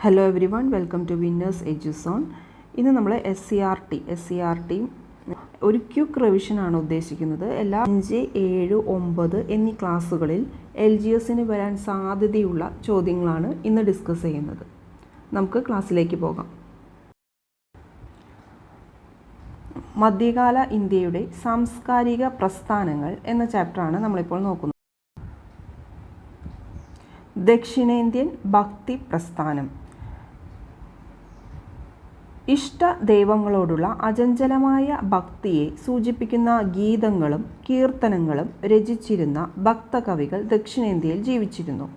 Hello everyone welcome to Winners EduZone ഇന്ന് നമ്മൾ S C R T S C R T ഒരു quick റിവിഷനാണ് ഉദ്ദേശിക്കുന്നത്. എല്ലാ അഞ്ച് ഏഴ് ഒമ്പത് എന്നീ ക്ലാസ്സുകളിൽ എൽ ജി എസിന് വരാൻ സാധ്യതയുള്ള ചോദ്യങ്ങളാണ് ഇന്ന് ഡിസ്കസ് ചെയ്യുന്നത്. നമുക്ക് ക്ലാസ്സിലേക്ക് പോകാം. മധ്യകാല ഇന്ത്യയുടെ സാംസ്കാരിക പ്രസ്ഥാനങ്ങൾ എന്ന ചാപ്റ്ററാണ് നമ്മളിപ്പോൾ നോക്കുന്നത്. ദക്ഷിണേന്ത്യൻ ഭക്തി പ്രസ്ഥാനം. ഇഷ്ട ദൈവങ്ങളോടുള്ള അചഞ്ചലമായ ഭക്തിയെ സൂചിപ്പിക്കുന്ന ഗീതങ്ങളും കീർത്തനങ്ങളും രചിച്ചിരുന്ന ഭക്തകവികൾ ദക്ഷിണേന്ത്യയിൽ ജീവിച്ചിരുന്നു.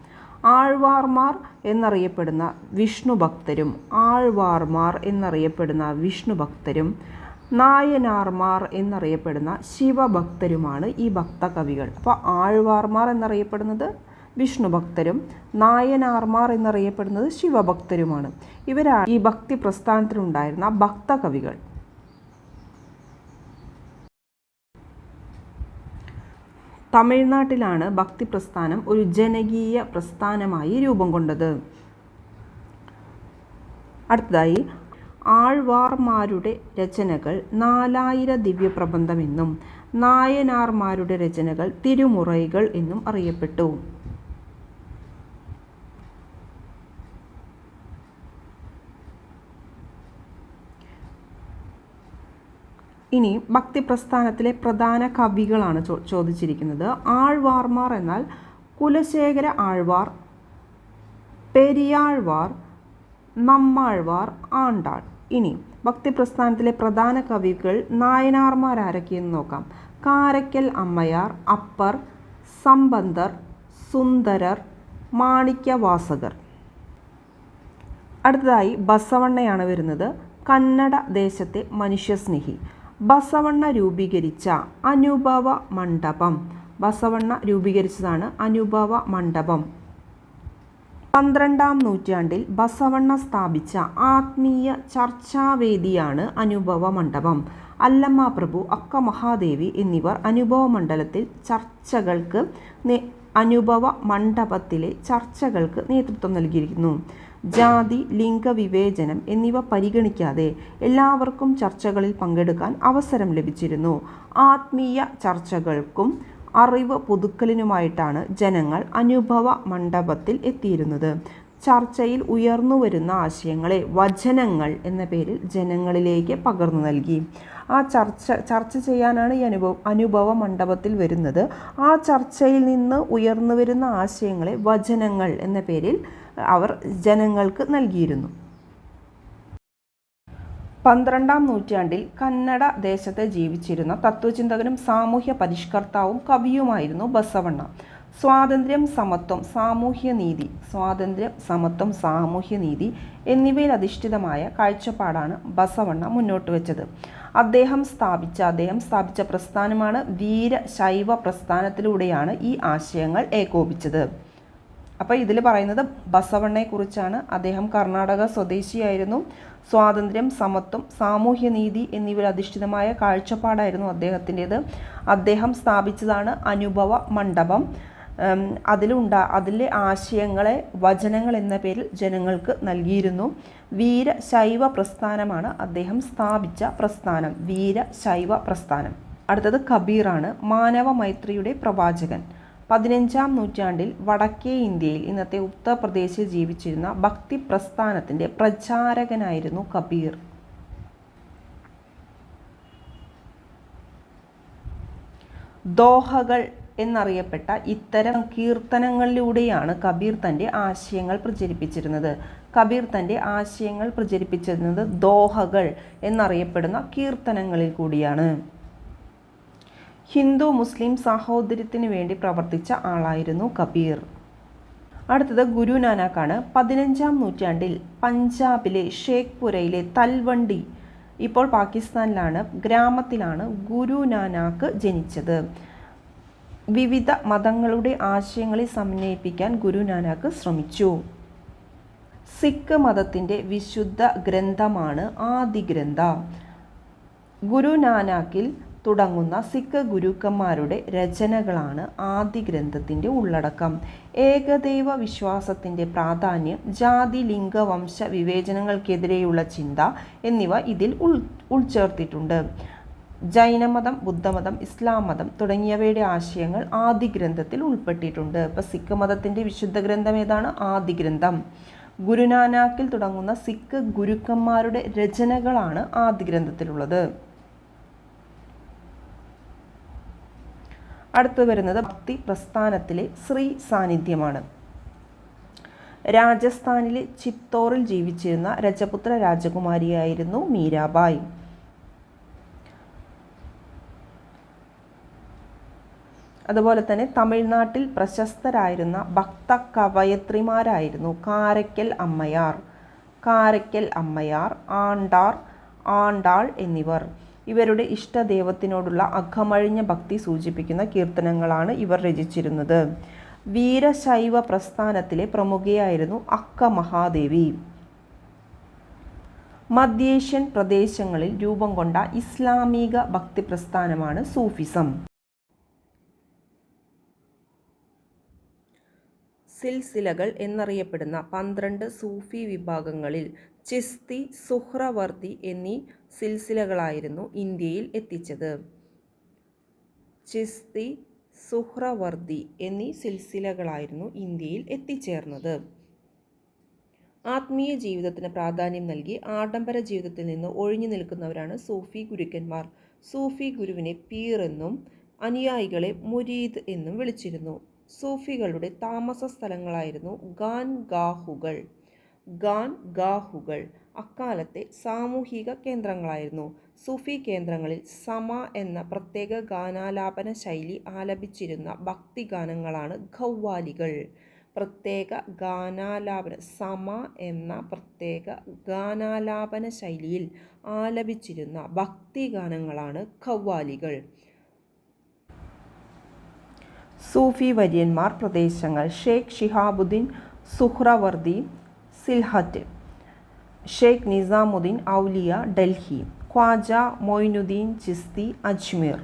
ആഴ്വാർമാർ എന്നറിയപ്പെടുന്ന വിഷ്ണു ഭക്തരും ആഴ്വാർമാർ എന്നറിയപ്പെടുന്ന വിഷ്ണു ഭക്തരും നായനാർമാർ എന്നറിയപ്പെടുന്ന ശിവഭക്തരുമാണ് ഈ ഭക്തകവികൾ. അപ്പോൾ ആഴ്വാർമാർ എന്നറിയപ്പെടുന്നത്? വിഷ്ണു ഭക്തരും നായനാർമാർ എന്നറിയപ്പെടുന്നത് ശിവഭക്തരുമാണ്. ഇവരാണ് ഈ ഭക്തി പ്രസ്ഥാനത്തിലുണ്ടായിരുന്ന ഭക്തകവികൾ. തമിഴ്നാട്ടിലാണ് ഭക്തി പ്രസ്ഥാനം ഒരു ജനകീയ പ്രസ്ഥാനമായി രൂപം കൊണ്ടത്. അടുത്തതായി ആഴ്വാർമാരുടെ രചനകൾ നാലായിര ദിവ്യപ്രബന്ധമെന്നും നായനാർമാരുടെ രചനകൾ തിരുമുറൈകൾ എന്നും അറിയപ്പെട്ടു. ഇനി ഭക്തി പ്രസ്ഥാനത്തിലെ പ്രധാന കവികളാണ് ചോ ചോദിച്ചിരിക്കുന്നത്. ആഴ്വാർമാർ എന്നാൽ കുലശേഖര ആഴ്വാർ പെരിയാഴ്വാർ നമ്മാഴ്വാർ ആണ്ടാൾ. ഇനി ഭക്തി പ്രസ്ഥാനത്തിലെ പ്രധാന കവികൾ നായനാർമാർ ആരൊക്കെയെന്ന് നോക്കാം. കാരക്കൽ അമ്മയാർ അപ്പർ സമ്പന്തർ സുന്ദരർ മാണിക്യവാസകർ. അടുത്തതായി ബസവണ്ണയാണ് വരുന്നത്. കന്നഡ ദേശത്തെ മനുഷ്യസ്നേഹി. ബസവണ്ണ രൂപീകരിച്ച അനുഭവ മണ്ഡപം. ബസവണ്ണ രൂപീകരിച്ചതാണ് അനുഭവ മണ്ഡപം. പന്ത്രണ്ടാം നൂറ്റാണ്ടിൽ ബസവണ്ണ സ്ഥാപിച്ച ആത്മീയ ചർച്ചാവേദിയാണ് അനുഭവ മണ്ഡപം. അല്ലമ്മ പ്രഭു അക്ക മഹാദേവി എന്നിവർ അനുഭവ മണ്ഡലത്തിൽ ചർച്ചകൾക്ക് അനുഭവ മണ്ഡപത്തിലെ ചർച്ചകൾക്ക് നേതൃത്വം നൽകിയിരിക്കുന്നു. ജാതി ലിംഗവിവേചനം എന്നിവ പരിഗണിക്കാതെ എല്ലാവർക്കും ചർച്ചകളിൽ പങ്കെടുക്കാൻ അവസരം ലഭിച്ചിരുന്നു. ആത്മീയ ചർച്ചകൾക്കും അറിവ് പുതുക്കലിനുമായിട്ടാണ് ജനങ്ങൾ അനുഭവ മണ്ഡപത്തിൽ എത്തിയിരുന്നത്. ചർച്ചയിൽ ഉയർന്നു വരുന്ന ആശയങ്ങളെ വചനങ്ങൾ എന്ന പേരിൽ ജനങ്ങളിലേക്ക് പകർന്നു നൽകി. ആ ചർച്ച ചർച്ച ചെയ്യാനാണ് ഈ അനുഭവ അനുഭവ മണ്ഡപത്തിൽ വരുന്നത്. ആ ചർച്ചയിൽ നിന്ന് ഉയർന്നു വരുന്ന ആശയങ്ങളെ വചനങ്ങൾ എന്ന പേരിൽ അവർ ജനങ്ങൾക്ക് നൽകിയിരുന്നു. പന്ത്രണ്ടാം നൂറ്റാണ്ടിൽ കന്നഡ ദേശത്ത് ജീവിച്ചിരുന്ന തത്വചിന്തകനും സാമൂഹ്യ പരിഷ്കർത്താവും കവിയുമായിരുന്നു ബസവണ്ണ. സ്വാതന്ത്ര്യം സമത്വം സാമൂഹ്യനീതി സ്വാതന്ത്ര്യം സമത്വം സാമൂഹ്യനീതി എന്നിവയിൽ അധിഷ്ഠിതമായ കാഴ്ചപ്പാടാണ് ബസവണ്ണ മുന്നോട്ട് വെച്ചത്. അദ്ദേഹം സ്ഥാപിച്ച അദ്ദേഹം സ്ഥാപിച്ച പ്രസ്ഥാനമാണ് വീരശൈവ പ്രസ്ഥാനത്തിലൂടെയാണ് ഈ ആശയങ്ങൾ ഏകോപിച്ചത് അപ്പോൾ ഇതിൽ പറയുന്നത് ബസവണ്ണയെക്കുറിച്ചാണ്. അദ്ദേഹം കർണാടക സ്വദേശിയായിരുന്നു. സ്വാതന്ത്ര്യം സമത്വം സാമൂഹ്യനീതി എന്നിവയിൽ അധിഷ്ഠിതമായ കാഴ്ചപ്പാടായിരുന്നു അദ്ദേഹത്തിന്റേത്. അദ്ദേഹം സ്ഥാപിച്ചതാണ് അനുഭവ മണ്ഡപം. അതിലുണ്ടാ അതിലെ ആശയങ്ങളെ വചനങ്ങൾ എന്ന പേരിൽ ജനങ്ങൾക്ക് നൽകിയിരുന്നു. വീരശൈവ പ്രസ്ഥാനമാണ് അദ്ദേഹം സ്ഥാപിച്ച പ്രസ്ഥാനം. വീരശൈവ പ്രസ്ഥാനം. അടുത്തത് കബീറാണ്. മാനവ മൈത്രിയുടെ പ്രവാചകൻ. പതിനഞ്ചാം നൂറ്റാണ്ടിൽ വടക്കേ ഇന്ത്യയിൽ ഇന്നത്തെ ഉത്തർപ്രദേശിൽ ജീവിച്ചിരുന്ന ഭക്തി പ്രസ്ഥാനത്തിന്റെ പ്രചാരകനായിരുന്നു കബീർ. ദോഹകൾ എന്നറിയപ്പെട്ട ഇത്തരം കീർത്തനങ്ങളിലൂടെയാണ് കബീർ തന്റെ ആശയങ്ങൾ പ്രചരിപ്പിച്ചിരുന്നത്. കബീർ തന്റെ ആശയങ്ങൾ പ്രചരിപ്പിച്ചിരുന്നത് ദോഹകൾ എന്നറിയപ്പെടുന്ന കീർത്തനങ്ങളിൽ കൂടിയാണ്. ഹിന്ദു മുസ്ലിം സാഹോദര്യത്തിന് വേണ്ടി പ്രവർത്തിച്ച ആളായിരുന്നു കബീർ. അടുത്തത് ഗുരു നാനാക്കാണ്. പതിനഞ്ചാം നൂറ്റാണ്ടിൽ പഞ്ചാബിലെ ഷേഖ്പുരയിലെ തൽവണ്ടി ഇപ്പോൾ പാകിസ്ഥാനിലാണ് ഗ്രാമത്തിലാണ് ഗുരു നാനാക്ക് ജനിച്ചത്. വിവിധ മതങ്ങളുടെ ആശയങ്ങളെ സമന്വയിപ്പിക്കാൻ ഗുരു നാനാക്ക് ശ്രമിച്ചു. സിഖ് മതത്തിന്റെ വിശുദ്ധ ഗ്രന്ഥമാണ് ആദിഗ്രന്ഥ. ഗുരു നാനാക്കിൽ തുടങ്ങുന്ന സിഖ് ഗുരുക്കന്മാരുടെ രചനകളാണ് ആദ്യ ഗ്രന്ഥത്തിന്റെ ഉള്ളടക്കം. ഏകദൈവ വിശ്വാസത്തിന്റെ പ്രാധാന്യം ജാതി ലിംഗ വംശ വിവേചനങ്ങൾക്കെതിരെയുള്ള ചിന്ത എന്നിവ ഇതിൽ ഉൾ ഉൾച്ചേർത്തിട്ടുണ്ട്. ജൈനമതം ബുദ്ധമതം ഇസ്ലാം മതം തുടങ്ങിയവയുടെ ആശയങ്ങൾ ആദ്യ ഗ്രന്ഥത്തിൽ ഉൾപ്പെട്ടിട്ടുണ്ട്. ഇപ്പം സിഖ് മതത്തിന്റെ വിശുദ്ധ ഗ്രന്ഥം ഏതാണ്? ആദ്യ ഗ്രന്ഥം ഗുരുനാനാക്കിൽ തുടങ്ങുന്ന സിഖ് ഗുരുക്കന്മാരുടെ രചനകളാണ് ആദ്യ ഗ്രന്ഥത്തിലുള്ളത് അടുത്ത് വരുന്നത് ഭക്തി പ്രസ്ഥാനത്തിലെ ശ്രീ സാന്നിധ്യമാണ്. രാജസ്ഥാനിലെ ചിത്തോറിൽ ജീവിച്ചിരുന്ന രജപുത്ര രാജകുമാരിയായിരുന്നു മീരാബായ്. അതുപോലെ തന്നെ തമിഴ്നാട്ടിൽ പ്രശസ്തരായിരുന്ന ഭക്ത കവയത്രിമാരായിരുന്നു കാരയ്ക്കൽ അമ്മയാർ. കാരയ്ക്കൽ അമ്മയാർ ആണ്ടാർ ആണ്ടാൾ എന്നിവർ. ഇവരുടെ ഇഷ്ടദേവത്തിനോടുള്ള അഘമഴിഞ്ഞ ഭക്തി സൂചിപ്പിക്കുന്ന കീർത്തനങ്ങളാണ് ഇവർ രചിച്ചിരുന്നത്. വീരശൈവ പ്രസ്ഥാനത്തിലെ പ്രമുഖയായിരുന്നു അക്ക മഹാദേവി. മധ്യേഷ്യൻ പ്രദേശങ്ങളിൽ രൂപം കൊണ്ട ഇസ്ലാമിക ഭക്തി പ്രസ്ഥാനമാണ് സൂഫിസം. സിൽസിലകൾ എന്നറിയപ്പെടുന്ന പന്ത്രണ്ട് സൂഫി വിഭാഗങ്ങളിൽ ചിസ്തി സുഹ്രവർദി എന്നീ സിൽസിലകളായിരുന്നു ഇന്ത്യയിൽ എത്തിച്ചത്. ചിസ്തി സുഹ്രവർദി എന്നീ സിൽസിലകളായിരുന്നു ഇന്ത്യയിൽ എത്തിച്ചേർന്നത്. ആത്മീയ ജീവിതത്തിന് പ്രാധാന്യം നൽകി ആഡംബര ജീവിതത്തിൽ നിന്ന് ഒഴിഞ്ഞു നിൽക്കുന്നവരാണ് സൂഫി ഗുരുക്കന്മാർ. സൂഫി ഗുരുവിനെ പീർ എന്നും അനുയായികളെ മുരീദ് എന്നും വിളിച്ചിരുന്നു. സൂഫികളുടെ താമസ സ്ഥലങ്ങളായിരുന്നു ഗാൻ ഗാഹുകൾ ഗാൻ ഗാഹുകൾ അക്കാലത്തെ സാമൂഹിക കേന്ദ്രങ്ങളായിരുന്നു. സൂഫി കേന്ദ്രങ്ങളിൽ സമ എന്ന പ്രത്യേക ഗാനാലാപന ശൈലി ആലപിച്ചിരുന്ന ഭക്തിഗാനങ്ങളാണ് ഖവ്വാലികൾ പ്രത്യേക ഗാനാലാപന സമ എന്ന പ്രത്യേക ഗാനാലാപന ശൈലിയിൽ ആലപിച്ചിരുന്ന ഭക്തിഗാനങ്ങളാണ് ഖവ്വാലികൾ സൂഫി വര്യന്മാർ പ്രദേശങ്ങൾ ഷെയ്ഖ് ഷിഹാബുദ്ദീൻ സുഹ്രവർദി സിൽഹറ്റ് ഷെയ്ഖ് നിസാമുദ്ദീൻ ഔലിയ ഡൽഹി ഖ്വാജ മൊയ്നുദ്ദീൻ ചിസ്തി അജ്മീർ.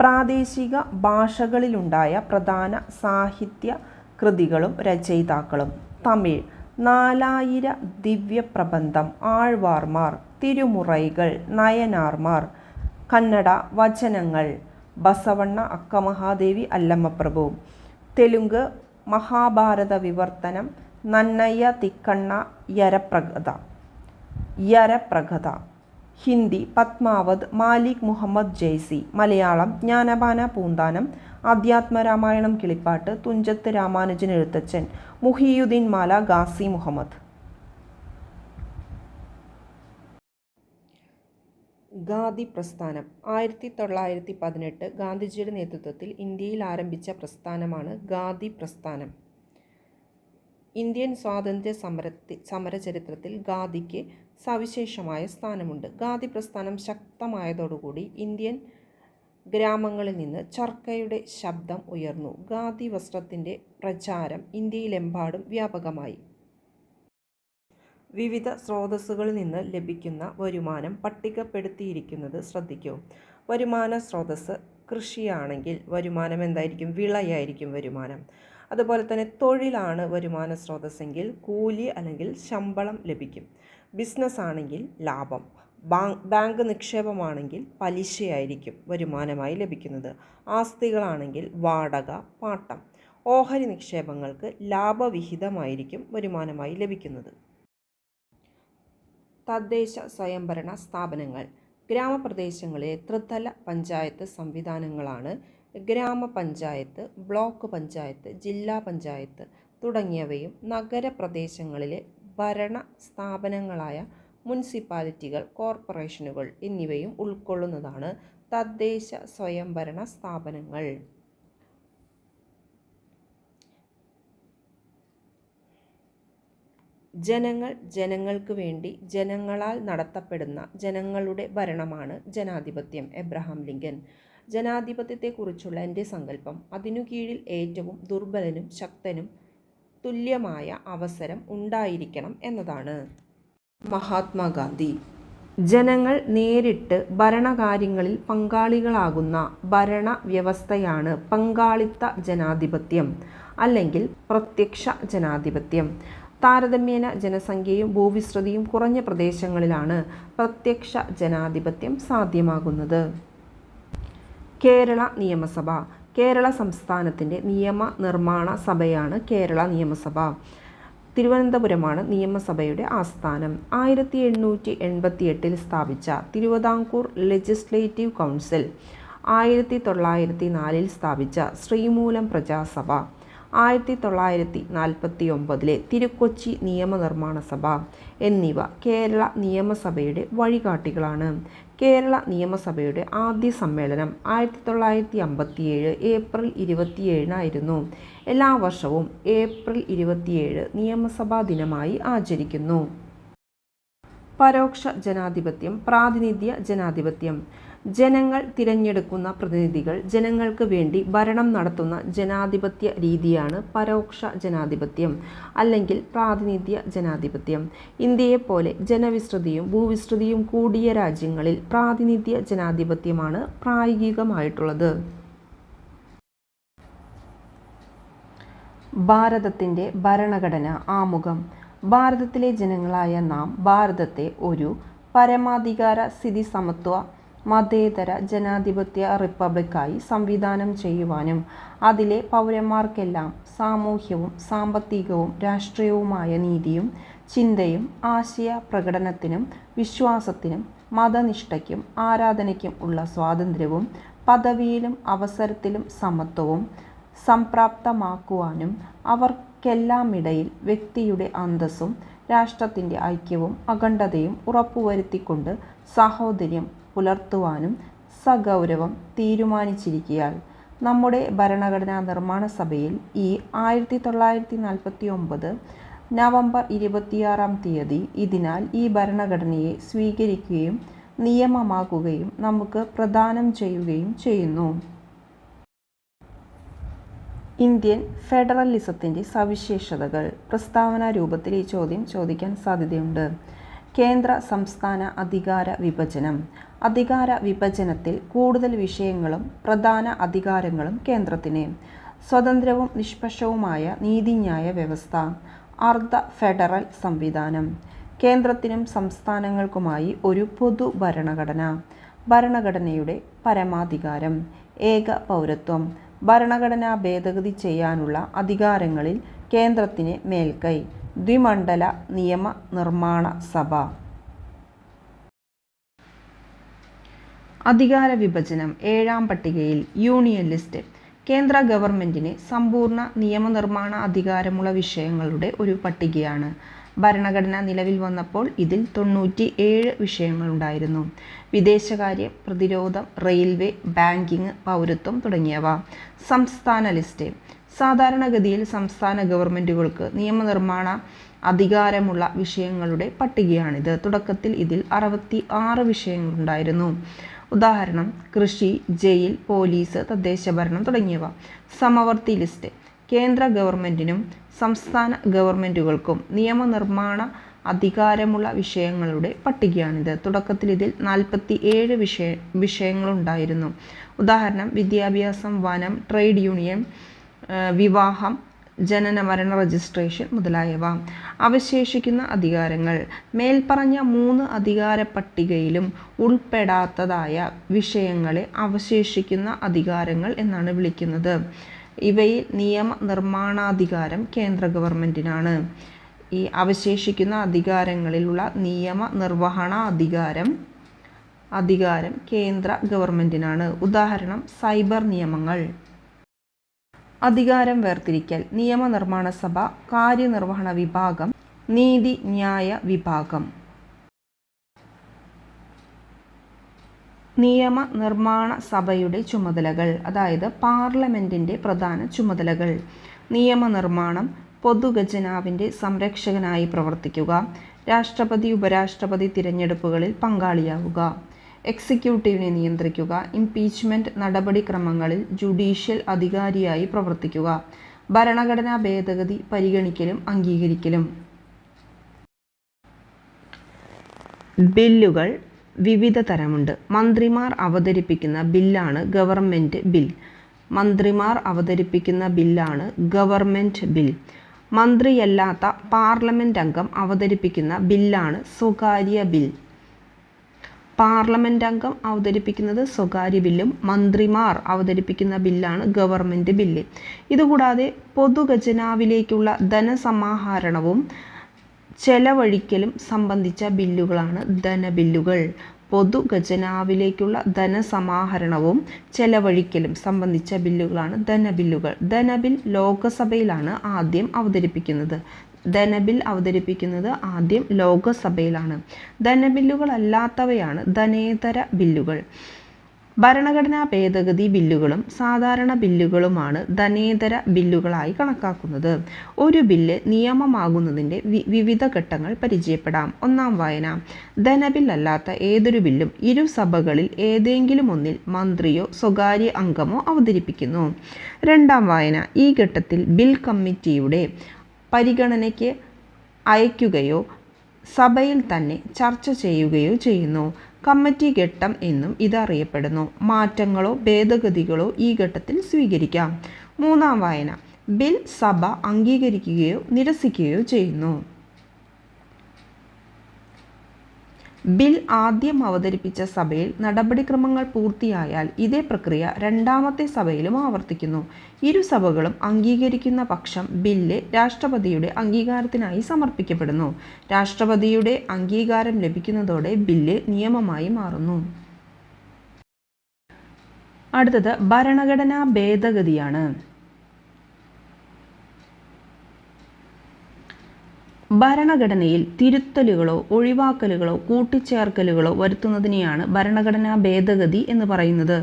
പ്രാദേശിക ഭാഷകളിലുണ്ടായ പ്രധാന സാഹിത്യ കൃതികളും രചയിതാക്കളും തമിഴ്. നാലായിര ദിവ്യപ്രബന്ധം ആഴ്വാർമാർ തിരുമുറൈകൾ നയനാർമാർ കന്നഡ വചനങ്ങൾ ബസവണ്ണ അക്കമഹാദേവി അല്ലമ്മപ്രഭു. തെലുങ്ക് മഹാഭാരത വിവർത്തനം നന്നയ്യ തിക്കണ്ണ യരപ്രഗത. യരപ്രഗത. ഹിന്ദി പത്മാവത് മാലിക് മുഹമ്മദ് ജയ്സി. മലയാളം ജ്ഞാനപാന പൂന്താനം. അധ്യാത്മരാമായണം കിളിപ്പാട്ട് തുഞ്ചത്ത് രാമാനുജൻ എഴുത്തച്ഛൻ. മുഹിയുദ്ദീൻ മാല ഗാസി മുഹമ്മദ്. ഗാന്ധി പ്രസ്ഥാനം. ആയിരത്തി തൊള്ളായിരത്തി പതിനെട്ട് ഗാന്ധിജിയുടെ നേതൃത്വത്തിൽ ഇന്ത്യയിൽ ആരംഭിച്ച പ്രസ്ഥാനമാണ് ഗാന്ധി പ്രസ്ഥാനം. ഇന്ത്യൻ സ്വാതന്ത്ര്യ സമരത്തി സമരചരിത്രത്തിൽ ഗാന്ധിക്ക് സവിശേഷമായ സ്ഥാനമുണ്ട്. ഗാന്ധി പ്രസ്ഥാനം ശക്തമായതോടുകൂടി ഇന്ത്യൻ ഗ്രാമങ്ങളിൽ നിന്ന് ചർക്കയുടെ ശബ്ദം ഉയർന്നു. ഗാന്ധി വസ്ത്രത്തിന്റെ പ്രചാരം ഇന്ത്യയിലെമ്പാടും വ്യാപകമായി. വിവിധ സ്രോതസ്സുകളിൽ നിന്ന് ലഭിക്കുന്ന വരുമാനം പട്ടികപ്പെടുത്തിയിരിക്കുന്നത് ശ്രദ്ധിക്കൂ. വരുമാന സ്രോതസ്സ് കൃഷിയാണെങ്കിൽ വരുമാനം എന്തായിരിക്കും? വിളയായിരിക്കും വരുമാനം. അതുപോലെ തന്നെ തൊഴിലാണ് വരുമാന സ്രോതസ്സെങ്കിൽ കൂലി അല്ലെങ്കിൽ ശമ്പളം ലഭിക്കും. ബിസിനസ് ആണെങ്കിൽ ലാഭം. ബാങ്ക് നിക്ഷേപമാണെങ്കിൽ പലിശയായിരിക്കും വരുമാനമായി ലഭിക്കുന്നത്. ആസ്തികളാണെങ്കിൽ വാടക പാട്ടം. ഓഹരി നിക്ഷേപങ്ങൾക്ക് ലാഭവിഹിതമായിരിക്കും വരുമാനമായി ലഭിക്കുന്നത്. തദ്ദേശ സ്വയംഭരണ സ്ഥാപനങ്ങൾ. ഗ്രാമപ്രദേശങ്ങളിലെ ത്രിതല പഞ്ചായത്ത് സംവിധാനങ്ങളാണ് ഗ്രാമപഞ്ചായത്ത് ബ്ലോക്ക് പഞ്ചായത്ത് ജില്ലാ പഞ്ചായത്ത് തുടങ്ങിയവയും നഗരപ്രദേശങ്ങളിലെ ഭരണ സ്ഥാപനങ്ങളായ മുനിസിപ്പാലിറ്റികൾ കോർപ്പറേഷനുകൾ എന്നിവയും ഉൾക്കൊള്ളുന്നതാണ് തദ്ദേശ സ്വയംഭരണ സ്ഥാപനങ്ങൾ. ജനങ്ങൾ ജനങ്ങൾക്ക് വേണ്ടി ജനങ്ങളാൽ നടത്തപ്പെടുന്ന ജനങ്ങളുടെ ഭരണമാണ് ജനാധിപത്യം. Abraham Lincoln. ജനാധിപത്യത്തെക്കുറിച്ചുള്ള എന്റെ സങ്കല്പം അതിനു കീഴിൽ ഏറ്റവും ദുർബലനും ശക്തനും തുല്യമായ അവസരം ഉണ്ടായിരിക്കണം എന്നതാണ്. മഹാത്മാഗാന്ധി. ജനങ്ങൾ നേരിട്ട് ഭരണകാര്യങ്ങളിൽ പങ്കാളികളാകുന്ന ഭരണ വ്യവസ്ഥയാണ് പങ്കാളിത്ത ജനാധിപത്യം അല്ലെങ്കിൽ പ്രത്യക്ഷ ജനാധിപത്യം. താരതമ്യേന ജനസംഖ്യയും ഭൂവിസ്തൃതിയും കുറഞ്ഞ പ്രദേശങ്ങളിലാണ് പ്രത്യക്ഷ ജനാധിപത്യം സാധ്യമാകുന്നത്. കേരള നിയമസഭ കേരള സംസ്ഥാനത്തിന്റെ നിയമ നിർമ്മാണ സഭയാണ് കേരള നിയമസഭ. തിരുവനന്തപുരമാണ് നിയമസഭയുടെ ആസ്ഥാനം. ആയിരത്തി എണ്ണൂറ്റി എൺപത്തി എട്ടിൽ സ്ഥാപിച്ച തിരുവിതാംകൂർ ലെജിസ്ലേറ്റീവ് കൗൺസിൽ. ആയിരത്തി തൊള്ളായിരത്തി നാലിൽ സ്ഥാപിച്ച ശ്രീമൂലം പ്രജാസഭ. ആയിരത്തി തൊള്ളായിരത്തി നാൽപ്പത്തി ഒമ്പതിലെ തിരുക്കൊച്ചി നിയമനിർമ്മാണ സഭ എന്നിവ കേരള നിയമസഭയുടെ വഴികാട്ടികളാണ്. കേരള നിയമസഭയുടെ ആദ്യ സമ്മേളനം ആയിരത്തി തൊള്ളായിരത്തി അമ്പത്തിയേഴ് ഏപ്രിൽ ഇരുപത്തിയേഴിനായിരുന്നു. എല്ലാ വർഷവും ഏപ്രിൽ ഇരുപത്തിയേഴ് നിയമസഭാ ദിനമായി ആചരിക്കുന്നു. പരോക്ഷ ജനാധിപത്യം പ്രാതിനിധ്യ ജനാധിപത്യം. ജനങ്ങൾ തിരഞ്ഞെടുക്കുന്ന പ്രതിനിധികൾ ജനങ്ങൾക്ക് വേണ്ടി ഭരണം നടത്തുന്ന ജനാധിപത്യ രീതിയാണ് പരോക്ഷ ജനാധിപത്യം അല്ലെങ്കിൽ പ്രാതിനിധ്യ ജനാധിപത്യം. ഇന്ത്യയെപ്പോലെ ജനവിസ്തൃതിയും ഭൂവിസ്തൃതിയും കൂടിയ രാജ്യങ്ങളിൽ പ്രാതിനിധ്യ ജനാധിപത്യമാണ് പ്രായോഗികമായിട്ടുള്ളത്. ഭാരതത്തിന്റെ ഭരണഘടന ആമുഖം. ഭാരതത്തിലെ ജനങ്ങളായ നാം ഭാരതത്തെ ഒരു പരമാധികാര സ്ഥിതി സമത്വ മതേതര ജനാധിപത്യ റിപ്പബ്ലിക്കായി സംവിധാനം ചെയ്യുവാനും അതിലെ പൗരന്മാർക്കെല്ലാം സാമൂഹ്യവും സാമ്പത്തികവും രാഷ്ട്രീയവുമായ നീതിയും ചിന്തയും ആശയ പ്രകടനത്തിനും വിശ്വാസത്തിനും മതനിഷ്ഠയ്ക്കും ആരാധനയ്ക്കും ഉള്ള സ്വാതന്ത്ര്യവും പദവിയിലും അവസരത്തിലും സമത്വവും സംപ്രാപ്തമാക്കുവാനും അവർക്കെല്ലാമിടയിൽ വ്യക്തിയുടെ അന്തസ്സും രാഷ്ട്രത്തിന്റെ ഐക്യവും അഖണ്ഡതയും ഉറപ്പുവരുത്തിക്കൊണ്ട് സാഹോദര്യം പുലർത്തുവാനും സഗൗരവം തീരുമാനിച്ചിരിക്കയാൽ നമ്മുടെ ഭരണഘടനാ നിർമ്മാണ സഭയിൽ ഈ ആയിരത്തി തൊള്ളായിരത്തി നാൽപ്പത്തി ഒമ്പത് നവംബർ ഇരുപത്തിയാറാം തീയതി ഇതിനാൽ ഈ ഭരണഘടനയെ സ്വീകരിക്കുകയും നിയമമാക്കുകയും നമുക്ക് പ്രദാനം ചെയ്യുകയും ചെയ്യുന്നു. ഇന്ത്യൻ ഫെഡറലിസത്തിന്റെ സവിശേഷതകൾ പ്രസ്താവന രൂപത്തിൽ ഈ ചോദ്യം ചോദിക്കാൻ സാധ്യതയുണ്ട്. കേന്ദ്ര സംസ്ഥാന അധികാര വിഭജനം. അധികാര വിഭജനത്തിൽ കൂടുതൽ വിഷയങ്ങളും പ്രധാന അധികാരങ്ങളും കേന്ദ്രത്തിന്. സ്വതന്ത്രവും നിഷ്പക്ഷവുമായ നീതിന്യായ വ്യവസ്ഥ. അർദ്ധ ഫെഡറൽ സംവിധാനം. കേന്ദ്രത്തിനും സംസ്ഥാനങ്ങൾക്കുമായി ഒരു പൊതു ഭരണഘടന. ഭരണഘടനയുടെ പരമാധികാരം. ഏക പൗരത്വം. ഭരണഘടനാ ഭേദഗതി ചെയ്യാനുള്ള അധികാരങ്ങളിൽ കേന്ദ്രത്തിന് മേൽക്കൈ. ദ്വിമണ്ഡല നിയമ നിർമ്മാണ സഭ. അധികാര വിഭജനം ഏഴാം പട്ടികയിൽ യൂണിയൻ ലിസ്റ്റ്. കേന്ദ്ര ഗവൺമെന്റിന് സമ്പൂർണ നിയമനിർമ്മാണ അധികാരമുള്ള വിഷയങ്ങളുടെ ഒരു പട്ടികയാണ്. ഭരണഘടന നിലവിൽ വന്നപ്പോൾ ഇതിൽ തൊണ്ണൂറ്റി ഏഴ് വിഷയങ്ങളുണ്ടായിരുന്നു. വിദേശകാര്യം പ്രതിരോധം റെയിൽവേ ബാങ്കിങ് പൗരത്വം തുടങ്ങിയവ. സംസ്ഥാന ലിസ്റ്റ്. സാധാരണഗതിയിൽ സംസ്ഥാന ഗവൺമെന്റുകൾക്ക് നിയമനിർമ്മാണ അധികാരമുള്ള വിഷയങ്ങളുടെ പട്ടികയാണിത്. തുടക്കത്തിൽ ഇതിൽ അറുപത്തി ആറ് വിഷയങ്ങളുണ്ടായിരുന്നു. ഉദാഹരണം കൃഷി ജയിൽ പോലീസ് തദ്ദേശഭരണം തുടങ്ങിയവ. സമവർത്തി ലിസ്റ്റ്. കേന്ദ്ര ഗവൺമെന്റിനും സംസ്ഥാന ഗവൺമെന്റുകൾക്കും നിയമനിർമ്മാണ അധികാരമുള്ള വിഷയങ്ങളുടെ പട്ടികയാണിത്. തുടക്കത്തിൽ ഇതിൽ നാൽപ്പത്തി ഏഴ് വിഷയ വിഷയങ്ങളുണ്ടായിരുന്നു. ഉദാഹരണം വിദ്യാഭ്യാസം വനം ട്രേഡ് യൂണിയൻ വിവാഹം ജനന മരണ രജിസ്ട്രേഷൻ മുതലായവ. അവശേഷിക്കുന്ന അധികാരങ്ങൾ. മേൽപ്പറഞ്ഞ മൂന്ന് അധികാര പട്ടികയിലും ഉൾപ്പെടാത്തതായ വിഷയങ്ങളെ അവശേഷിക്കുന്ന അധികാരങ്ങൾ എന്നാണ് വിളിക്കുന്നത്. ഇവയിൽ നിയമ നിർമ്മാണാധികാരം കേന്ദ്ര ഗവൺമെന്റിനാണ് ഈ അവശേഷിക്കുന്ന അധികാരങ്ങളിലുള്ള നിയമ നിർവഹണ അധികാരം അധികാരം കേന്ദ്ര ഗവൺമെന്റിനാണ് ഉദാഹരണം സൈബർ നിയമങ്ങൾ. അധികാരം വേർതിരിക്കൽ നിയമനിർമ്മാണ സഭ കാര്യനിർവഹണ വിഭാഗം നീതി ന്യായ വിഭാഗം. നിയമ നിർമ്മാണ സഭയുടെ ചുമതലകൾ അതായത് പാർലമെന്റിന്റെ പ്രധാന ചുമതലകൾ. നിയമനിർമ്മാണം പൊതുഖജനാവിന്റെ സംരക്ഷകനായി പ്രവർത്തിക്കുക. രാഷ്ട്രപതി ഉപരാഷ്ട്രപതി തിരഞ്ഞെടുപ്പുകളിൽ പങ്കാളിയാവുക. എക്സിക്യൂട്ടീവിനെ നിയന്ത്രിക്കുക ഇംപീച്ച്മെന്റ് നടപടിക്രമങ്ങളിൽ ജുഡീഷ്യൽ അധികാരിയായി പ്രവർത്തിക്കുക ഭരണഘടനാ ഭേദഗതി പരിഗണിക്കലും അംഗീകരിക്കലും. ബില്ലുകൾ വിവിധ തരമുണ്ട്. മന്ത്രിമാർ അവതരിപ്പിക്കുന്ന ബില്ലാണ് ഗവൺമെന്റ് ബിൽ. മന്ത്രിമാർ അവതരിപ്പിക്കുന്ന ബില്ലാണ് ഗവൺമെന്റ് ബിൽ. മന്ത്രിയല്ലാത്ത പാർലമെന്റ് അംഗം അവതരിപ്പിക്കുന്ന ബില്ലാണ് സ്വകാര്യ ബിൽ. പാർലമെന്റ് അംഗം അവതരിപ്പിക്കുന്നത് സ്വകാര്യ ബില്ലും മന്ത്രിമാർ അവതരിപ്പിക്കുന്ന ബില്ലാണ് ഗവൺമെന്റ് ബില്ല്. ഇതുകൂടാതെ പൊതുഖജനാവിലേക്കുള്ള ധനസമാഹരണവും ചെലവഴിക്കലും സംബന്ധിച്ച ബില്ലുകളാണ് ധനബില്ലുകൾ. പൊതുഖജനാവിലേക്കുള്ള ധനസമാഹരണവും ചെലവഴിക്കലും സംബന്ധിച്ച ബില്ലുകളാണ് ധനബില്ലുകൾ. ധനബിൽ ലോക്സഭയിലാണ് ആദ്യം അവതരിപ്പിക്കുന്നത്. ധനബിൽ അവതരിപ്പിക്കുന്നത് ആദ്യം ലോകസഭയിലാണ്. ധനബില്ലുകളല്ലാത്തവയാണ് ധനേതര ബില്ലുകൾ. ഭരണഘടനാ ഭേദഗതി ബില്ലുകളും സാധാരണ ബില്ലുകളുമാണ് ധനേതര ബില്ലുകളായി കണക്കാക്കുന്നത്. ഒരു ബില്ല് നിയമമാകുന്നതിന്റെ വിവിധ ഘട്ടങ്ങൾ പരിചയപ്പെടാം. ഒന്നാം വായന. ധനബിൽ അല്ലാത്ത ഏതൊരു ബില്ലും ഇരു സഭകളിൽ ഏതെങ്കിലും ഒന്നിൽ മന്ത്രിയോ സ്വകാര്യ അംഗമോ അവതരിപ്പിക്കുന്നു. രണ്ടാം വായന. ഈ ഘട്ടത്തിൽ ബിൽ കമ്മിറ്റിയുടെ പരിഗണനയ്ക്ക് അയക്കുകയോ സഭയിൽ തന്നെ ചർച്ച ചെയ്യുകയോ ചെയ്യുന്നു. കമ്മിറ്റി ഘട്ടം എന്നും ഇതറിയപ്പെടുന്നു. മാറ്റങ്ങളോ ഭേദഗതികളോ ഈ ഘട്ടത്തിൽ സ്വീകരിക്കാം. മൂന്നാം വായന. ബിൽ സഭ അംഗീകരിക്കുകയോ നിരസിക്കുകയോ ചെയ്യുന്നു. ബിൽ ആദ്യം അവതരിപ്പിച്ച സഭയിൽ നടപടിക്രമങ്ങൾ പൂർത്തിയായാൽ ഇതേ പ്രക്രിയ രണ്ടാമത്തെ സഭയിലും ആവർത്തിക്കുന്നു. ഇരു സഭകളും അംഗീകരിക്കുന്ന പക്ഷം ബില്ല് രാഷ്ട്രപതിയുടെ അംഗീകാരത്തിനായി സമർപ്പിക്കപ്പെടുന്നു. രാഷ്ട്രപതിയുടെ അംഗീകാരം ലഭിക്കുന്നതോടെ ബില്ല് നിയമമായി മാറുന്നു. അടുത്തത് ഭരണഘടനാ ഭേദഗതിയാണ്. ഭരണഘടനയിൽ തിരുത്തലുകളോ ഒഴിവാക്കലുകളോ കൂട്ടിച്ചേർക്കലുകളോ വരുത്തുന്നതിനെയാണ് ഭരണഘടനാ ഭേദഗതി എന്ന് പറയുന്നത്.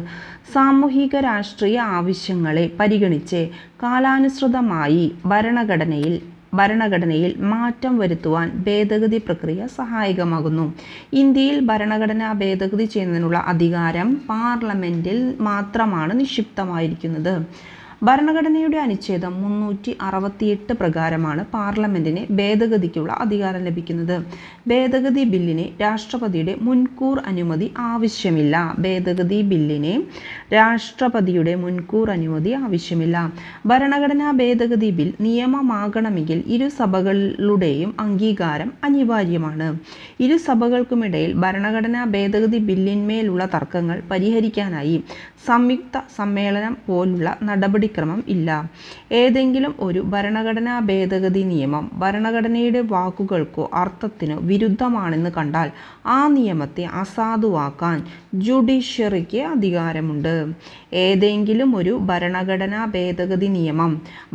സാമൂഹിക രാഷ്ട്രീയ ആവശ്യങ്ങളെ പരിഗണിച്ച് കാലാനുസൃതമായി ഭരണഘടനയിൽ ഭരണഘടനയിൽ മാറ്റം വരുത്തുവാൻ ഭേദഗതി പ്രക്രിയ സഹായകമാകുന്നു. ഇന്ത്യയിൽ ഭരണഘടനാ ഭേദഗതി ചെയ്യുന്നതിനുള്ള അധികാരം പാർലമെന്റിൽ മാത്രമാണ് നിക്ഷിപ്തമായിരിക്കുന്നത്. ഭരണഘടനയുടെ അനുച്ഛേദം മുന്നൂറ്റി അറുപത്തിയെട്ട് പ്രകാരമാണ് പാർലമെന്റിന് ഭേദഗതിക്കുള്ള അധികാരം ലഭിക്കുന്നത്. ഭേദഗതി ബില്ലിന് രാഷ്ട്രപതിയുടെ മുൻകൂർ അനുമതി ആവശ്യമില്ല. ഭേദഗതി ബില്ലിന് രാഷ്ട്രപതിയുടെ മുൻകൂർ അനുമതി ആവശ്യമില്ല. ഭരണഘടനാ ഭേദഗതി ബിൽ നിയമമാകണമെങ്കിൽ ഇരു സഭകളുടെയും അംഗീകാരം അനിവാര്യമാണ്. ഇരു സഭകൾക്കുമിടയിൽ ഭരണഘടനാ ഭേദഗതി ബില്ലിന്മേലുള്ള തർക്കങ്ങൾ പരിഹരിക്കാനായി സംയുക്ത സമ്മേളനം പോലുള്ള നടപടിക്രമം ഇല്ല. ഏതെങ്കിലും ഒരു ഭരണഘടനാ ഭേദഗതി നിയമം ഭരണഘടനയുടെ വാക്കുകൾക്കോ അർത്ഥത്തിനോ വിരുദ്ധമാണെന്ന് കണ്ടാൽ ആ നിയമത്തെ അസാധുവാക്കാൻ ജുഡീഷ്യറിക്ക് അധികാരമുണ്ട്. ഏതെങ്കിലും ഒരു ഭരണഘടനാ ഭേദഗതി നിയമം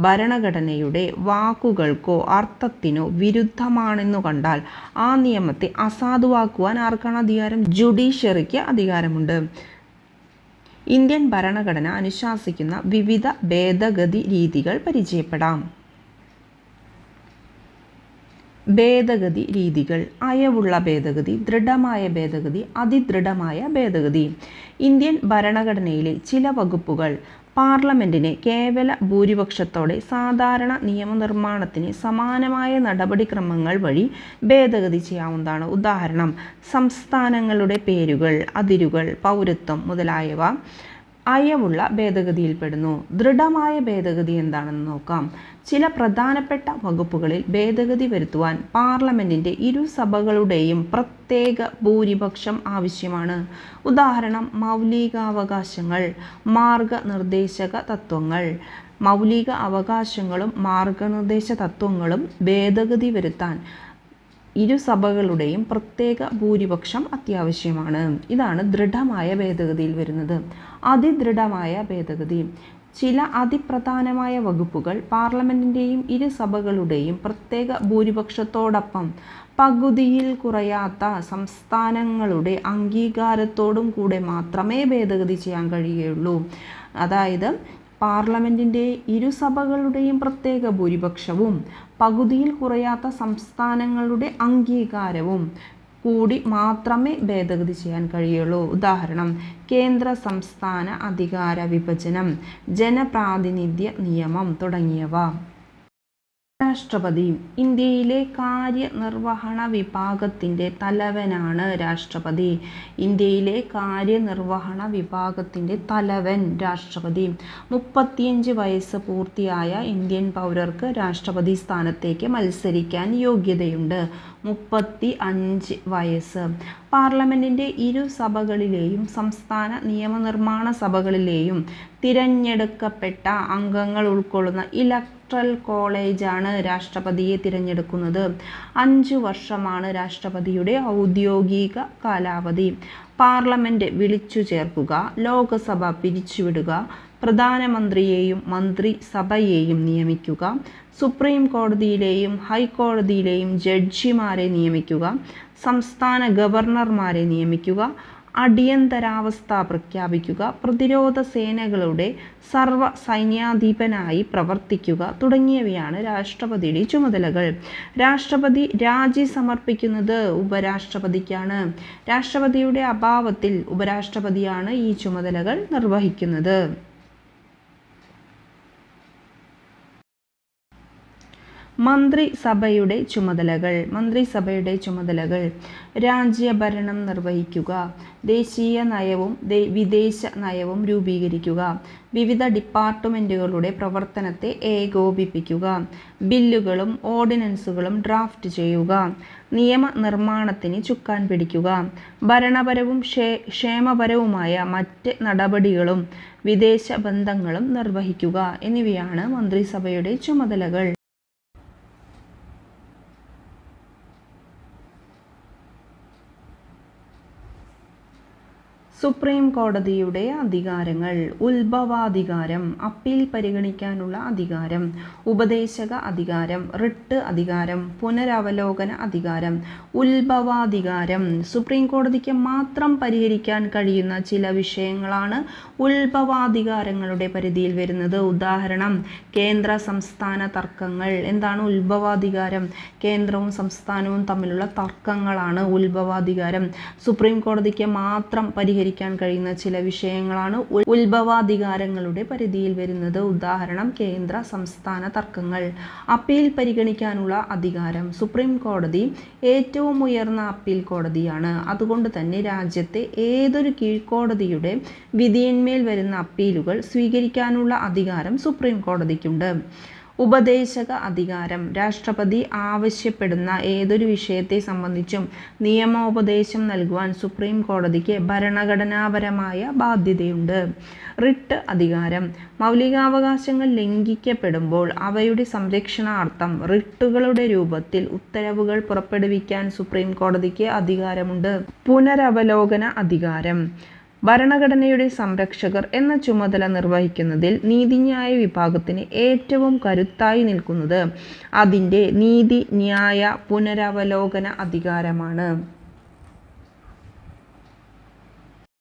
ഭരണഘടനയുടെ വാക്കുകൾക്കോ അർത്ഥത്തിനോ വിരുദ്ധമാണെന്നു കണ്ടാൽ ആ നിയമത്തെ അസാധുവാക്കുവാൻ ആർക്കാണ് അധികാരം? ജുഡീഷ്യറിക്ക് അധികാരമുണ്ട്. ഇന്ത്യൻ ഭരണഘടന അനുശാസിക്കുന്ന വിവിധ ഭേദഗതി രീതികൾ പരിചയപ്പെടാം. ഭേദഗതി രീതികൾ. അയവുള്ള ഭേദഗതി ദൃഢമായ ഭേദഗതി അതിദൃഢമായ ഭേദഗതി. ഇന്ത്യൻ ഭരണഘടനയിലെ ചില വകുപ്പുകൾ. പാർലമെന്റിനെ കേവല ഭൂരിപക്ഷത്തോടെ സാധാരണ നിയമനിർമ്മാണത്തിന് സമാനമായ നടപടിക്രമങ്ങൾ വഴി ഭേദഗതി ചെയ്യാവുന്നതാണ് ഉദാഹരണം. സംസ്ഥാനങ്ങളുടെ പേരുകൾ അതിരുകൾ പൗരത്വം മുതലായവ അയവുള്ള ഭേദഗതിയിൽപ്പെടുന്നു. ദൃഢമായ ഭേദഗതി എന്താണെന്ന് നോക്കാം. ചില പ്രധാനപ്പെട്ട വകുപ്പുകളിൽ ഭേദഗതി വരുത്തുവാൻ പാർലമെന്റിന്റെ ഇരുസഭകളുടെയും പ്രത്യേക ഭൂരിപക്ഷം ആവശ്യമാണ്. ഉദാഹരണം മൗലികാവകാശങ്ങൾ മാർഗനിർദ്ദേശക തത്വങ്ങൾ. മൗലിക അവകാശങ്ങളും മാർഗനിർദ്ദേശ തത്വങ്ങളും ഭേദഗതി വരുത്താൻ ഇരുസഭകളുടെയും പ്രത്യേക ഭൂരിപക്ഷം അത്യാവശ്യമാണ്. ഇതാണ് ദൃഢമായ ഭേദഗതിയിൽ വരുന്നത്. അതിദൃഢമായ ഭേദഗതി. ചില അതിപ്രധാനമായ വകുപ്പുകൾ പാർലമെന്റിന്റെയും ഇരു സഭകളുടെയും പ്രത്യേക ഭൂരിപക്ഷത്തോടൊപ്പം പകുതിയിൽ കുറയാത്ത സംസ്ഥാനങ്ങളുടെ അംഗീകാരത്തോടും കൂടെ മാത്രമേ ഭേദഗതി ചെയ്യാൻ കഴിയുള്ളൂ. അതായത് പാർലമെന്റിന്റെ ഇരുസഭകളുടെയും പ്രത്യേക ഭൂരിപക്ഷവും പകുതിയിൽ കുറയാത്ത സംസ്ഥാനങ്ങളുടെ അംഗീകാരവും കൂടി മാത്രമേ ഭേദഗതി ചെയ്യാൻ കഴിയുള്ളൂ. ഉദാഹരണം കേന്ദ്ര സംസ്ഥാന അധികാര വിഭജനം ജനപ്രാതിനിധ്യ നിയമം തുടങ്ങിയവ. രാഷ്ട്രപതി ഇന്ത്യയിലെ കാര്യനിർവഹണ വിഭാഗത്തിന്റെ തലവനാണ് രാഷ്ട്രപതി. ഇന്ത്യയിലെ കാര്യനിർവഹണ വിഭാഗത്തിന്റെ തലവൻ രാഷ്ട്രപതി. മുപ്പത്തിയഞ്ച് വയസ്സ് പൂർത്തിയായ ഇന്ത്യൻ പൗരർക്ക് രാഷ്ട്രപതി സ്ഥാനത്തേക്ക് മത്സരിക്കാൻ യോഗ്യതയുണ്ട്. മുപ്പത്തി അഞ്ച് വയസ്സ്. പാർലമെന്റിന്റെ ഇരു സഭകളിലെയും സംസ്ഥാന നിയമനിർമ്മാണ സഭകളിലെയും തിരഞ്ഞെടുക്കപ്പെട്ട അംഗങ്ങൾ ഉൾക്കൊള്ളുന്ന ഇലക്ട്രൽ കോളേജാണ് രാഷ്ട്രപതിയെ തിരഞ്ഞെടുക്കുന്നത്. അഞ്ചു വർഷമാണ് രാഷ്ട്രപതിയുടെ ഔദ്യോഗിക കാലാവധി. പാർലമെന്റ് വിളിച്ചു ചേർക്കുക ലോകസഭ പിരിച്ചുവിടുക പ്രധാനമന്ത്രിയെയും മന്ത്രിസഭയെയും നിയമിക്കുക. സുപ്രീം കോടതിയിലെയും ഹൈക്കോടതിയിലെയും ജഡ്ജിമാരെ നിയമിക്കുക. സംസ്ഥാന ഗവർണർമാരെ നിയമിക്കുക. അടിയന്തരാവസ്ഥ പ്രഖ്യാപിക്കുക. പ്രതിരോധ സേനകളുടെ സർവ സൈന്യാധിപനായി പ്രവർത്തിക്കുക തുടങ്ങിയവയാണ് രാഷ്ട്രപതിയുടെ ചുമതലകൾ. രാഷ്ട്രപതി രാജി സമർപ്പിക്കുന്നത് ഉപരാഷ്ട്രപതിക്കാണ്. രാഷ്ട്രപതിയുടെ അഭാവത്തിൽ ഉപരാഷ്ട്രപതിയാണ് ഈ ചുമതലകൾ നിർവഹിക്കുന്നത്. മന്ത്രിസഭയുടെ ചുമതലകൾ മന്ത്രിസഭയുടെ ചുമതലകൾ. രാജ്യഭരണം നിർവഹിക്കുക ദേശീയ നയവും വിദേശ നയവും രൂപീകരിക്കുക. വിവിധ ഡിപ്പാർട്ട്മെന്റുകളുടെ പ്രവർത്തനത്തെ ഏകോപിപ്പിക്കുക. ബില്ലുകളും ഓർഡിനൻസുകളും ഡ്രാഫ്റ്റ് ചെയ്യുക. നിയമനിർമ്മാണത്തിന് ചുക്കാൻ പിടിക്കുക. ഭരണപരവും ക്ഷേമപരവുമായ മറ്റ് നടപടികളും വിദേശ ബന്ധങ്ങളും നിർവഹിക്കുക. എന്നിവയാണ് മന്ത്രിസഭയുടെ ചുമതലകൾ. സുപ്രീം കോടതിയുടെ അധികാരങ്ങൾ ഉത്ഭവാധികാരം അപ്പീൽ പരിഗണിക്കാനുള്ള അധികാരം ഉപദേശക അധികാരം റിട്ട് അധികാരം പുനരവലോകന അധികാരം ഉത്ഭവാധികാരം. സുപ്രീം കോടതിക്ക് മാത്രം പരിഹരിക്കാൻ കഴിയുന്ന ചില വിഷയങ്ങളാണ് ഉത്ഭവാധികാരങ്ങളുടെ പരിധിയിൽ വരുന്നത്. ഉദാഹരണം കേന്ദ്ര സംസ്ഥാന തർക്കങ്ങൾ. എന്താണ് ഉത്ഭവാധികാരം? കേന്ദ്രവും സംസ്ഥാനവും തമ്മിലുള്ള തർക്കങ്ങളാണ് ഉത്ഭവാധികാരം. സുപ്രീം കോടതിക്ക് മാത്രം പരിഹരിക്കാൻ കഴിയുന്ന ചില വിഷയങ്ങളാണ് ഉത്ഭവാധികാരങ്ങളുടെ പരിധിയിൽ വരുന്നത്. ഉദാഹരണം കേന്ദ്ര സംസ്ഥാന തർക്കങ്ങൾ അപ്പീൽ പരിഗണിക്കാനുള്ള അധികാരം സുപ്രീം കോടതി ഏറ്റവും ഉയർന്ന അപ്പീൽ കോടതിയാണ്. അതുകൊണ്ട് തന്നെ രാജ്യത്തെ ഏതൊരു കീഴ്ക്കോടതിയുടെ വിധിയന്മേൽ വരുന്ന അപ്പീലുകൾ സ്വീകരിക്കാനുള്ള അധികാരം സുപ്രീം കോടതിക്കുണ്ട്. ഉപദേശക അധികാരം. രാഷ്ട്രപതി ആവശ്യപ്പെടുന്ന ഏതൊരു വിഷയത്തെ സംബന്ധിച്ചും നിയമോപദേശം നൽകുവാൻ സുപ്രീം കോടതിക്ക് ഭരണഘടനാപരമായ ബാധ്യതയുണ്ട്. റിട്ട് അധികാരം. മൗലികാവകാശങ്ങൾ ലംഘിക്കപ്പെടുമ്പോൾ അവയുടെ സംരക്ഷണാർത്ഥം റിട്ടുകളുടെ രൂപത്തിൽ ഉത്തരവുകൾ പുറപ്പെടുവിക്കാൻ സുപ്രീം കോടതിക്ക് അധികാരമുണ്ട്. പുനരവലോകന അധികാരം. ഭരണഘടനയുടെ സംരക്ഷകർ എന്ന ചുമതല നിർവഹിക്കുന്നതിൽ നീതിന്യായ വിഭാഗത്തിന് ഏറ്റവും കരുത്തായി നിൽക്കുന്നത്. അതിന്റെ നീതി ന്യായ പുനരവലോകന അധികാരമാണ്.